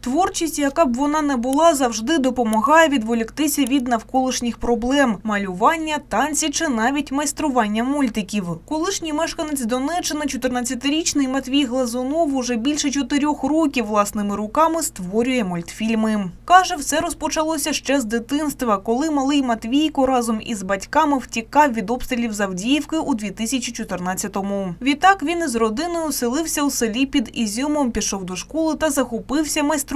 Творчість, яка б вона не була, завжди допомагає відволіктися від навколишніх проблем: малювання, танці чи навіть майстрування мультиків. Колишній мешканець Донеччини, 14-річний Матвій Глазунов, уже більше чотирьох років власними руками створює мультфільми. Каже, все розпочалося ще з дитинства, коли малий Матвійко разом із батьками втікав від обстрілів Завдіївки у 2014-му. Відтак він із родиною оселився у селі під Ізюмом, пішов до школи та захопився майструванням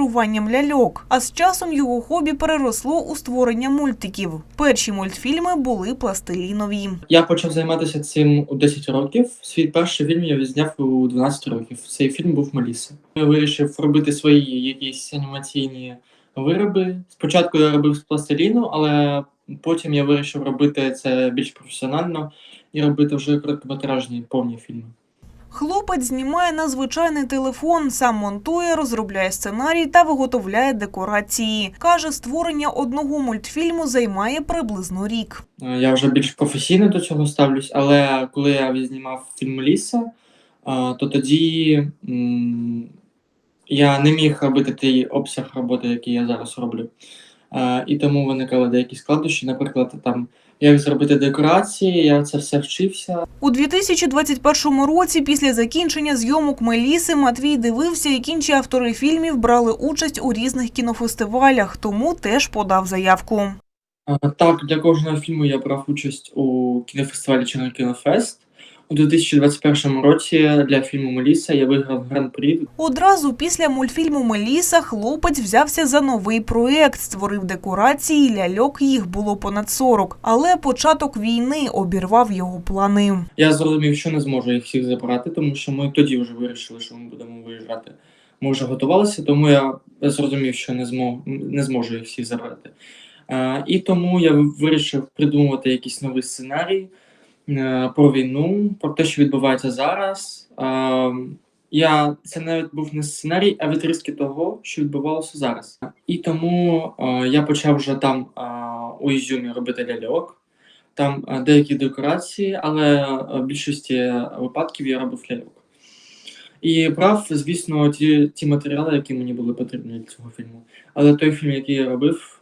ляльок. А з часом його хобі переросло у створення мультиків. Перші мультфільми були пластилінові. Я почав займатися цим у 10 років. Свій перший фільм я відзняв у 12 років. Цей фільм був Меліса. Я вирішив робити свої якісь анімаційні вироби. Спочатку я робив з пластиліну, але потім я вирішив робити це більш професіонально і робити вже короткометражні повні фільми. Хлопець знімає на звичайний телефон, сам монтує, розробляє сценарій та виготовляє декорації. Каже, створення одного мультфільму займає приблизно рік. Е, Я вже більш професійно до цього ставлюсь, але коли я відзнімав фільм Ліса, е, то тоді я не міг робити той обсяг роботи, який я зараз роблю. Е, І тому виникали деякі складнощі. Наприклад, там як зробити декорації, я це все вчився. У 2021 році, після закінчення зйомок Меліси, Матвій дивився, як інші автори фільмів брали участь у різних кінофестивалях, тому теж подав заявку. Е, Так, для кожного фільму я брав участь у кінофестивалі Чорний кінофест. У 2021 році для фільму Меліса я виграв гран-прі Одразу після мультфільму Меліса хлопець взявся за новий проєкт, створив декорації, ляльок їх було понад 40. Але початок війни обірвав його плани. Я зрозумів, що не зможу їх всіх забрати, тому що ми тоді вже вирішили, що ми будемо виїжджати. Ми вже готувалися, тому я зрозумів, що не зможу, не зможу їх всіх забрати. Е, і тому я вирішив придумувати якийсь новий сценарій про війну, про те, що відбувається зараз. Е, я, це навіть був не сценарій, а відрізки того, що відбувалося зараз. І тому е, я почав вже там е, у Ізюмі робити ляльок. Там е, деякі декорації, але е, в більшості випадків я робив ляльок. І брав, звісно, ті, ті матеріали, які мені були потрібні для цього фільму. Але той фільм, який я робив,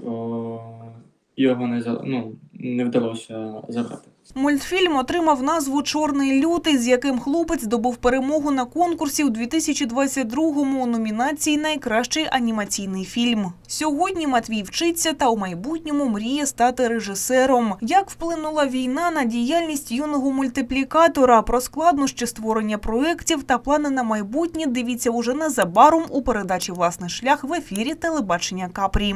його не, ну, не вдалося забрати. Мультфільм отримав назву Чорний лютий, з яким хлопець здобув перемогу на конкурсі у 2022-му у номінації Найкращий анімаційний фільм. Сьогодні Матвій вчиться та у майбутньому мріє стати режисером. Як вплинула війна на діяльність юного мультиплікатора? Про складнощі створення проєктів та плани на майбутнє дивіться уже незабаром у передачі Власний шлях в ефірі телебачення Капрі.